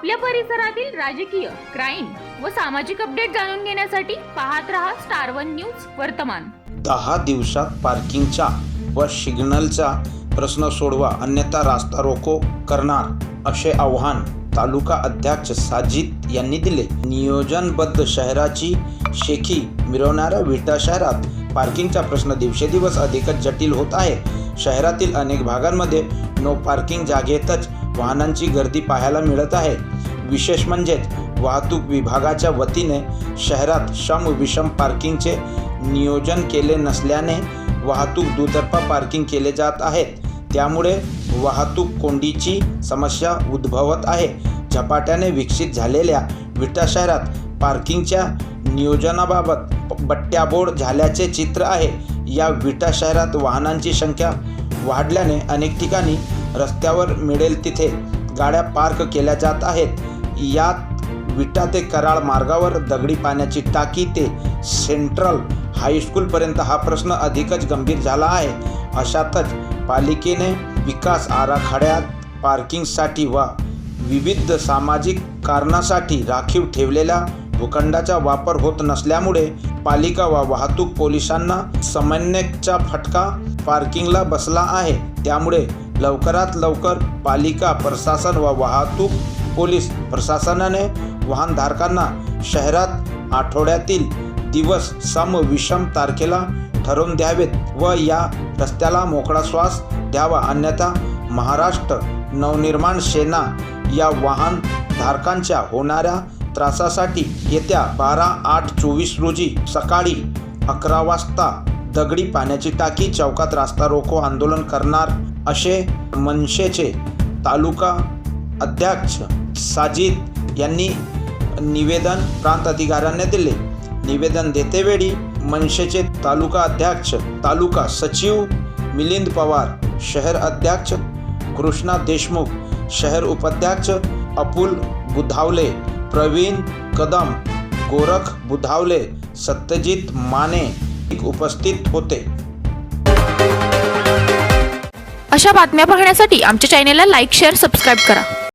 आपल्या परिसरातील राजकीय क्राईम व सामाजिक अपडेट जाणून घेण्यासाठी पाहत रहा स्टार वन न्यूज वर्तमान. दहा दिवसात पार्किंगचा व सिग्नलचा प्रश्न सोडवा अन्यथा रास्ता रोको करणार असे आव्हान तालुका अध्यक्ष साजिद यांनी दिले. नियोजनबद्ध शहराची शेखी मिरवणाऱ्या विटा शहरात पार्किंगचा प्रश्न दिवसेदिवस अधिकच जटिल होत आहे. शहरातील अनेक भागांमध्ये नो पार्किंग जागेतच वाहनांची गर्दी पाहायला मिळत आहे. विशेष म्हणजेच वाहतूक विभागाच्या वतीने शहरात शम विषम पार्किंगचे नियोजन केले नसल्याने वाहतूक दुतर्फा पार्किंग केले जात आहेत. त्यामुळे वाहतूक कोंडीची समस्या उद्भवत आहे. झपाट्याने विकसित झालेल्या विटा शहरात पार्किंगच्या नियोजनाबाबत बट्ट्याबोळ झाल्याचे चित्र आहे. या विटा शहरात वाहनांची संख्या वाढल्याने अनेक ठिकाणी रस्त्यावर मिळेल तिथे गाड्या पार्क केल्या जात आहेत. यात विटा ते कराळ मार्गावर दगडी पाण्याची टाकी ते सेंट्रल हायस्कूलपर्यंत हा प्रश्न अधिकच गंभीर झाला आहे. अशातच पालिकेने विकास आराखड्यात पार्किंगसाठी वा विविध सामाजिक कारणासाठी राखीव ठेवलेल्या भूखंडाचा वापर होत नसल्यामुळे पालिका व वाहतूक पोलिसांना समन्यकचा फटका पार्किंगला बसला आहे. त्यामुळे लवकरात लवकर पालिका प्रशासन व वाहतूक पोलीस प्रशासनाने वाहनधारकांना शहरात आठवड्यातील दिवस सम विषम तारखेला ठरवून द्यावेत व या रस्त्याला मोकळा श्वास द्यावा. अन्यथा महाराष्ट्र नवनिर्माण सेना या वाहनधारकांच्या होणाऱ्या त्रासासाठी येत्या बारा आठ चोवीस रोजी सकाळी अकरा वाजता दगडी पाण्याची टाकी चौकात रास्ता रोको आंदोलन करणार असे मनसेचे तालुका अध्यक्ष साजिद यांनी निवेदन प्रांत अधिकाऱ्यांना दिले. निवेदन देतेवेळी मनसेचे तालुका अध्यक्ष तालुका सचिव मिलिंद पवार शहर अध्यक्ष कृष्णा देशमुख शहर उपाध्यक्ष अपुल बुधावले प्रवीण कदम गोरख बुधावले सत्यजित माने उपस्थित होते. अशा बातम्या पाहण्यासाठी आमच्या चॅनेलला लाईक शेअर सबस्क्राईब करा.